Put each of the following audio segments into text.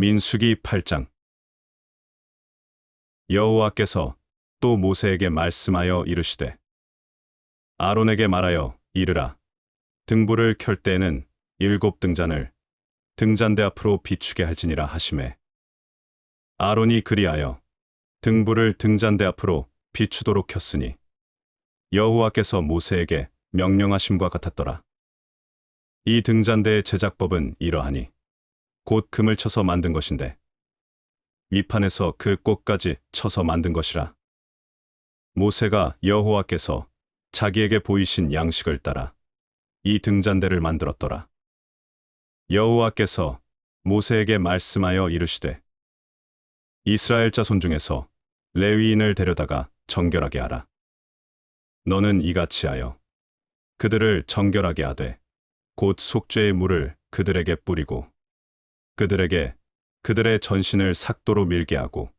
민수기 8장. 여호와께서 또 모세에게 말씀하여 이르시되 아론에게 말하여 이르라. 등불을 켤 때에는 일곱 등잔을 등잔대 앞으로 비추게 할지니라 하심에 아론이 그리하여 등불을 등잔대 앞으로 비추도록 켰으니 여호와께서 모세에게 명령하심과 같았더라. 이 등잔대의 제작법은 이러하니 곧 금을 쳐서 만든 것인데 밑판에서 그 꽃까지 쳐서 만든 것이라. 모세가 여호와께서 자기에게 보이신 양식을 따라 이 등잔대를 만들었더라. 여호와께서 모세에게 말씀하여 이르시되 이스라엘 자손 중에서 레위인을 데려다가 정결하게 하라. 너는 이같이 하여 그들을 정결하게 하되 곧 속죄의 물을 그들에게 뿌리고 그들에게 그들의 전신을 삭도로 밀게 하고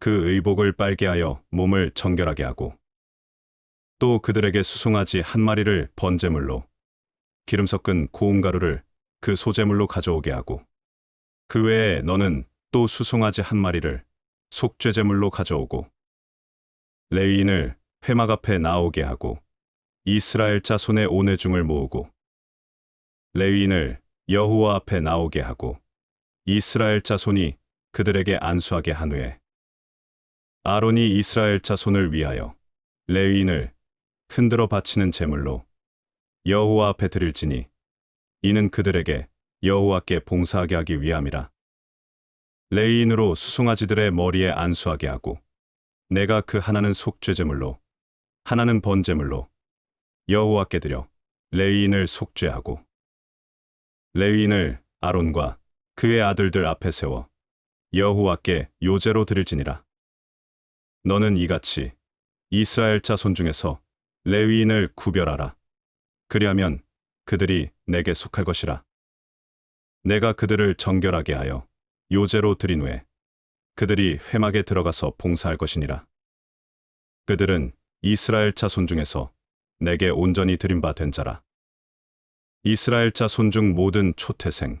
그 의복을 빨게 하여 몸을 정결하게 하고 또 그들에게 수송아지 한 마리를 번제물로 기름 섞은 고운 가루를 그 소제물로 가져오게 하고 그 외에 너는 또 수송아지 한 마리를 속죄제물로 가져오고 레위인을 회막 앞에 나오게 하고 이스라엘 자손의 온회중을 모으고 레위인을 여호와 앞에 나오게 하고 이스라엘 자손이 그들에게 안수하게 한 후에 아론이 이스라엘 자손을 위하여 레위인을 흔들어 바치는 제물로 여호와 앞에 드릴지니 이는 그들에게 여호와께 봉사하게 하기 위함이라. 레위인으로 수송아지들의 머리에 안수하게 하고 내가 그 하나는 속죄제물로 하나는 번제물로 여호와께 드려 레위인을 속죄하고 레위인을 아론과 그의 아들들 앞에 세워 여호와께 요제로 드릴지니라. 너는 이같이 이스라엘 자손 중에서 레위인을 구별하라. 그리하면 그들이 내게 속할 것이라. 내가 그들을 정결하게 하여 요제로 드린 후에 그들이 회막에 들어가서 봉사할 것이니라. 그들은 이스라엘 자손 중에서 내게 온전히 드린 바된 자라. 이스라엘 자손 중 모든 초태생,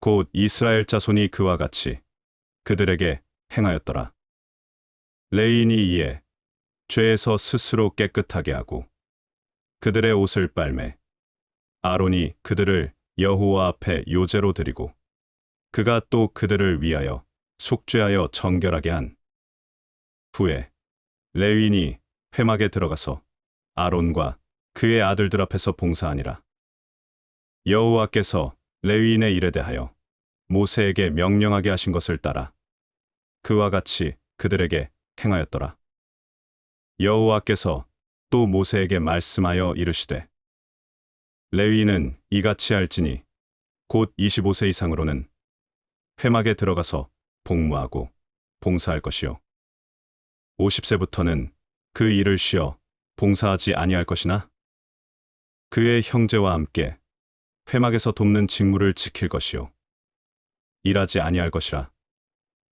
곧 이스라엘 자손이 그와 같이 그들에게 행하였더라. 레인이 이에 죄에서 스스로 깨끗하게 하고 그들의 옷을 빨매 아론이 그들을 여호와 앞에 요제로 드리고 그가 또 그들을 위하여 속죄하여 정결하게 한 후에 레윈이 회막에 들어가서 아론과 그의 아들들 앞에서 봉사하니라. 여호와께서 레위인의 일에 대하여 모세에게 명령하게 하신 것을 따라 그와 같이 그들에게 행하였더라. 여호와께서 또 모세에게 말씀하여 이르시되 레위인은 이같이 할지니 곧 25세 이상으로는 회막에 들어가서 복무하고 봉사할 것이요 50세부터는 그 일을 쉬어 봉사하지 아니할 것이나 그의 형제와 함께 회막에서 돕는 직무를 지킬 것이요. 일하지 아니할 것이라.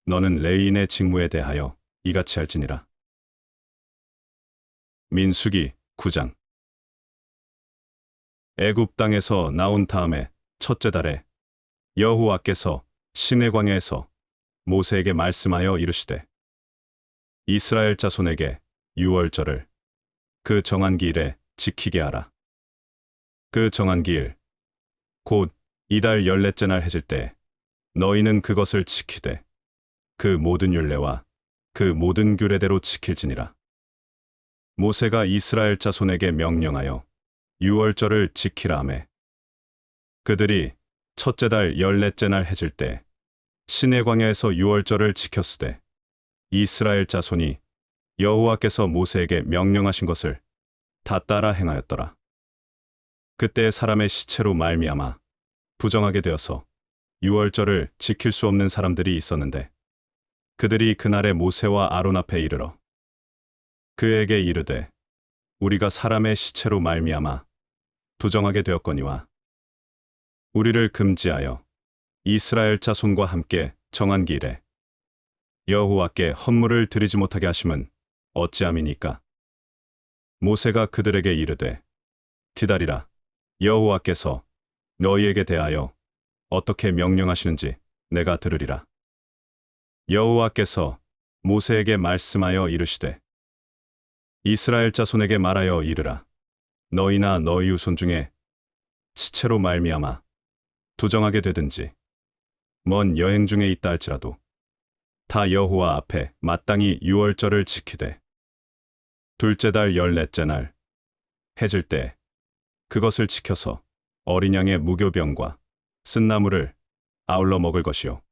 너는 레인의 직무에 대하여 이같이 할지니라. 민수기 9장 애굽 땅에서 나온 다음에 첫째 달에 여호와께서 시내 광야에서 모세에게 말씀하여 이르시되 이스라엘 자손에게 유월절을 그 정한 기일에 지키게 하라. 그 정한 기일 곧 이달 열넷째 날 해질 때 너희는 그것을 지키되 그 모든 율례와 그 모든 규례대로 지킬지니라. 모세가 이스라엘 자손에게 명령하여 유월절을 지키라 하매 그들이 첫째 달 열넷째 날 해질 때 시내 광야에서 유월절을 지켰으되 이스라엘 자손이 여호와께서 모세에게 명령하신 것을 다 따라 행하였더라. 그때 사람의 시체로 말미암아 부정하게 되어서 유월절을 지킬 수 없는 사람들이 있었는데 그들이 그날에 모세와 아론 앞에 이르러 그에게 이르되 우리가 사람의 시체로 말미암아 부정하게 되었거니와 우리를 금지하여 이스라엘 자손과 함께 정한 길에 여호와께 헌물을 드리지 못하게 하심은 어찌함이니까? 모세가 그들에게 이르되 기다리라 여호와께서 너희에게 대하여 어떻게 명령하시는지 내가 들으리라. 여호와께서 모세에게 말씀하여 이르시되 이스라엘 자손에게 말하여 이르라. 너희나 너희 후손 중에 시체로 말미암아 두정하게 되든지 먼 여행 중에 있다 할지라도 다 여호와 앞에 마땅히 유월절을 지키되 둘째 달 열넷째 날 해질 때 그것을 지켜서 어린 양의 무교병과 쓴나물을 아울러 먹을 것이요.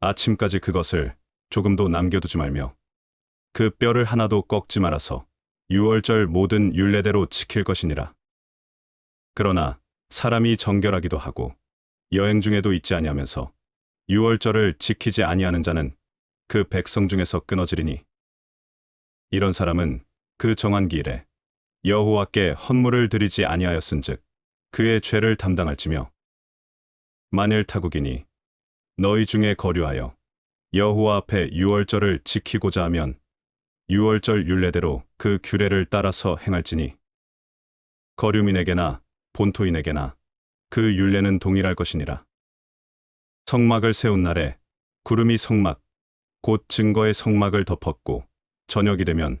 아침까지 그것을 조금도 남겨두지 말며 그 뼈를 하나도 꺾지 말아서 유월절 모든 율례대로 지킬 것이니라. 그러나 사람이 정결하기도 하고 여행 중에도 있지 아니하면서 유월절을 지키지 아니하는 자는 그 백성 중에서 끊어지리니. 이런 사람은 그 정한 기일에 여호와께 헌물을 드리지 아니하였은즉 그의 죄를 담당할지며 만일 타국이니 너희 중에 거류하여 여호와 앞에 유월절을 지키고자 하면 유월절 율례대로 그 규례를 따라서 행할지니 거류민에게나 본토인에게나 그 율례는 동일할 것이니라. 성막을 세운 날에 구름이 성막, 곧 증거의 성막을 덮었고 저녁이 되면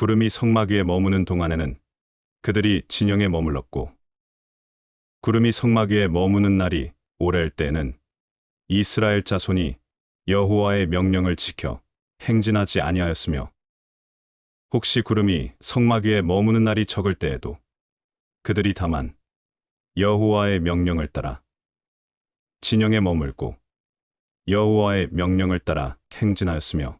구름이 성막 위에 머무는 동안에는 그들이 진영에 머물렀고 구름이 성막 위에 머무는 날이 오래일 때에는 이스라엘 자손이 여호와의 명령을 지켜 행진하지 아니하였으며 혹시 구름이 성막 위에 머무는 날이 적을 때에도 그들이 다만 여호와의 명령을 따라 진영에 머물고 여호와의 명령을 따라 행진하였으며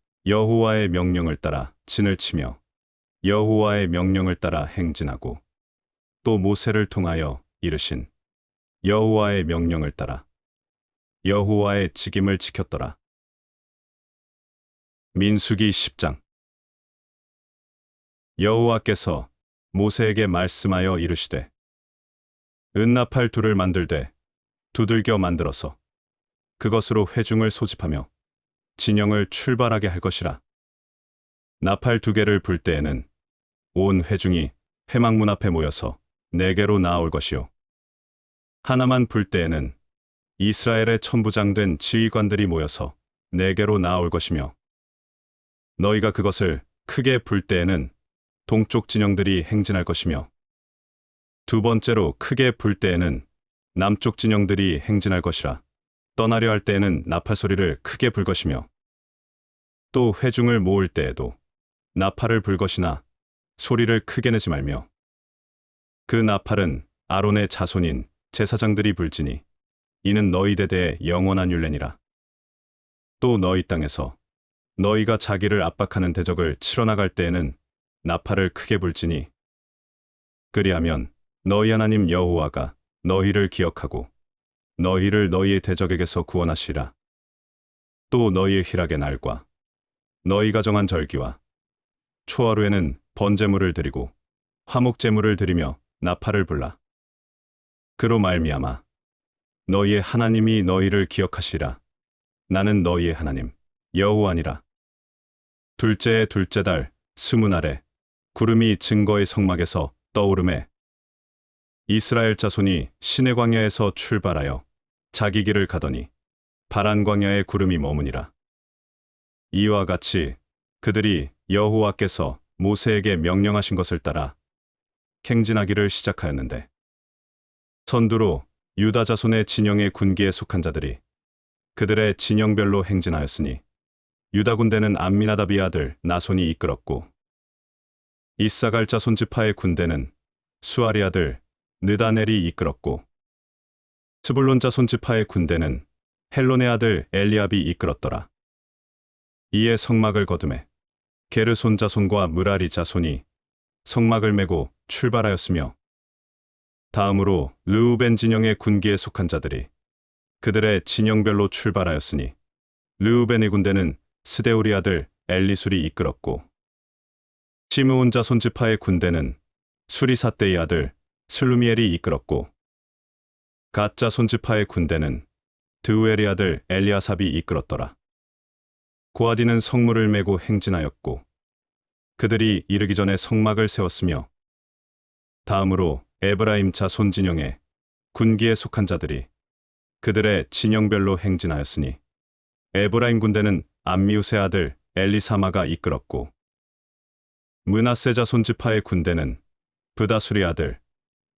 여호와의 명령을 따라 진을 치며 여호와의 명령을 따라 행진하고 또 모세를 통하여 이르신 여호와의 명령을 따라 여호와의 직임을 지켰더라. 민수기 10장 여호와께서 모세에게 말씀하여 이르시되 은나팔 둘을 만들되 두들겨 만들어서 그것으로 회중을 소집하며 진영을 출발하게 할 것이라. 나팔 두 개를 불 때에는 온 회중이 회막문 앞에 모여서 네 개로 나아올 것이요. 하나만 불 때에는 이스라엘의 천부장된 지휘관들이 모여서 네개로 나아올 것이며 너희가 그것을 크게 불 때에는 동쪽 진영들이 행진할 것이며 두 번째로 크게 불 때에는 남쪽 진영들이 행진할 것이라 떠나려 할 때에는 나팔 소리를 크게 불 것이며 또 회중을 모을 때에도 나팔을 불 것이나 소리를 크게 내지 말며 그 나팔은 아론의 자손인 제사장들이 불지니 이는 너희 대대의 영원한 율례니라. 또 너희 땅에서 너희가 자기를 압박하는 대적을 치러 나갈 때에는 나팔을 크게 불지니 그리하면 너희 하나님 여호와가 너희를 기억하고 너희를 너희의 대적에게서 구원하시라. 또 너희의 희락의 날과 너희가 정한 절기와 초하루에는 번제물을 드리고 화목제물을 드리며 나팔을 불라. 그로 말미암아 너희의 하나님이 너희를 기억하시라. 나는 너희의 하나님 여호와니라. 둘째의 둘째 달 스무 날에 구름이 증거의 성막에서 떠오름에 이스라엘 자손이 시내 광야에서 출발하여 자기 길을 가더니 바란 광야에 구름이 머무니라. 이와 같이 그들이 여호와께서 모세에게 명령하신 것을 따라 행진하기를 시작하였는데 선두로 유다 자손의 진영의 군기에 속한 자들이 그들의 진영별로 행진하였으니 유다 군대는 암미나답의 아들 나손이 이끌었고 이사갈 자손 지파의 군대는 수아리 아들 느다넬이 이끌었고 스불론 자손 지파의 군대는 헬론의 아들 엘리압이 이끌었더라. 이에 성막을 거둠에 게르손 자손과 무라리 자손이 성막을 메고 출발하였으며 다음으로 르우벤 진영의 군기에 속한 자들이 그들의 진영별로 출발하였으니 르우벤의 군대는 스데우리 아들 엘리술이 이끌었고 시므온 자손 지파의 군대는 수리사떼의 아들 슬루미엘이 이끌었고 가짜 손지파의 군대는 드우엘의 아들 엘리아삽이 이끌었더라. 고아디는 성물을 메고 행진하였고 그들이 이르기 전에 성막을 세웠으며 다음으로 에브라임 자손 진영의 군기에 속한 자들이 그들의 진영별로 행진하였으니 에브라임 군대는 암미우스의 아들 엘리사마가 이끌었고 문하세 자손 지파의 군대는 브다수리 아들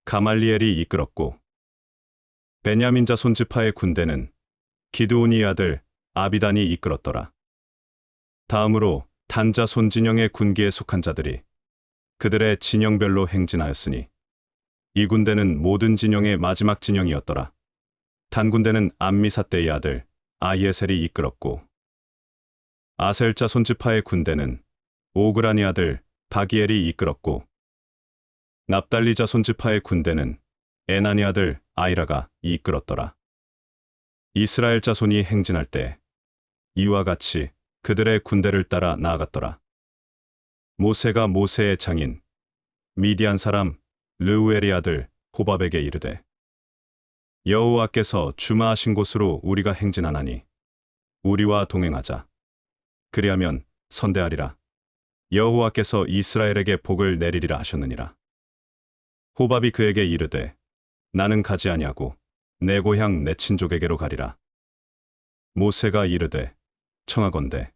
가말리엘이 이끌었고 베냐민 자손 지파의 군대는 기드온이 아들 아비단이 이끌었더라. 다음으로 단자 손 진영의 군기에 속한 자들이 그들의 진영별로 행진하였으니 이 군대는 모든 진영의 마지막 진영이었더라. 단 군대는 암미사떼의 아들 아이에셀이 이끌었고 아셀자 손지파의 군대는 오그라니 아들 바기엘이 이끌었고 납달리 자 손 지파의 군대는 에나니 아들 아이라가 이끌었더라. 이스라엘 자손이 행진할 때 이와 같이 그들의 군대를 따라 나아갔더라. 모세가 모세의 장인 미디안 사람 르우엘의 아들 호밥에게 이르되 여호와께서 주마하신 곳으로 우리가 행진하나니 우리와 동행하자. 그리하면 선대하리라. 여호와께서 이스라엘에게 복을 내리리라 하셨느니라. 호밥이 그에게 이르되 나는 가지 아니하고 내 고향 내 친족에게로 가리라. 모세가 이르되 청하건대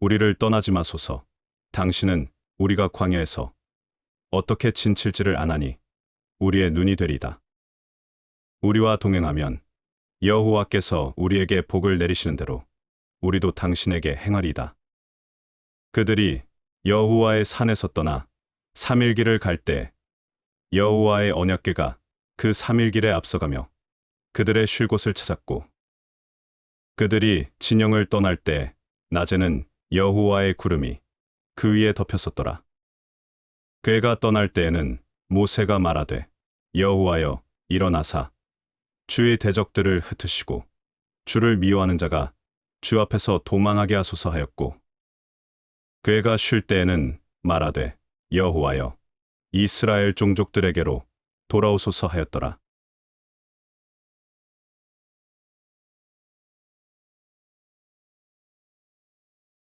우리를 떠나지 마소서 당신은 우리가 광야에서 어떻게 진칠지를 아나니 우리의 눈이 되리다. 우리와 동행하면 여호와께서 우리에게 복을 내리시는 대로 우리도 당신에게 행하리이다. 그들이 여호와의 산에서 떠나 삼일길을 갈 때 여호와의 언약궤가 그 3일 길에 앞서가며 그들의 쉴 곳을 찾았고 그들이 진영을 떠날 때 낮에는 여호와의 구름이 그 위에 덮였었더라. 궤가 떠날 때에는 모세가 말하되 여호와여 일어나사 주의 대적들을 흩으시고 주를 미워하는 자가 주 앞에서 도망하게 하소서 하였고 궤가 쉴 때에는 말하되 여호와여 이스라엘 종족들에게로 돌아오소서 하였더라.